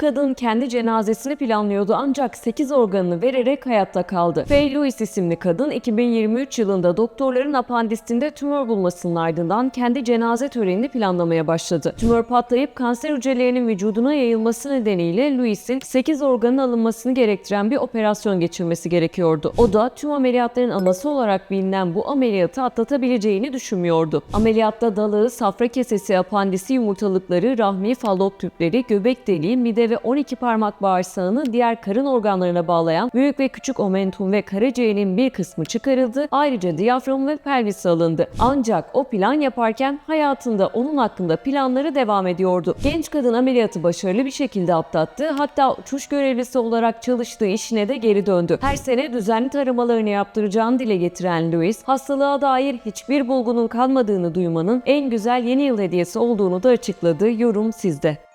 kadın kendi cenazesini planlıyordu ancak 8 organını vererek hayatta kaldı. Faye Lewis isimli kadın 2023 yılında doktorların apandisinde tümör bulmasının ardından kendi cenaze törenini planlamaya başladı. Tümör patlayıp kanser hücrelerinin vücuduna yayılması nedeniyle Lewis'in 8 organın alınmasını gerektiren bir operasyon geçirmesi gerekiyordu. O da tüm ameliyatların anası olarak bilinen bu ameliyatı atlatabileceğini düşünmüyordu. Ameliyatta dalağı, safra kesesi, apandisi yumurtalıkları, rahmi, fallop tüpleri, göbek deliği, mide ve 12 parmak bağırsağını diğer karın organlarına bağlayan büyük ve küçük omentum ve karaciğerin bir kısmı çıkarıldı. Ayrıca diyafram ve pelvis alındı. Ancak o plan yaparken hayatında onun hakkında planları devam ediyordu. Genç kadın ameliyatı başarılı bir şekilde atlattı. Hatta uçuş görevlisi olarak çalıştığı işine de geri döndü. Her sene düzenli taramalarını yaptıracağını dile getiren Louis, hastalığa dair hiçbir bulgunun kalmadığını duymanın en güzel yeni yıl hediyesi olduğunu da açıkladı. Yorum sizde.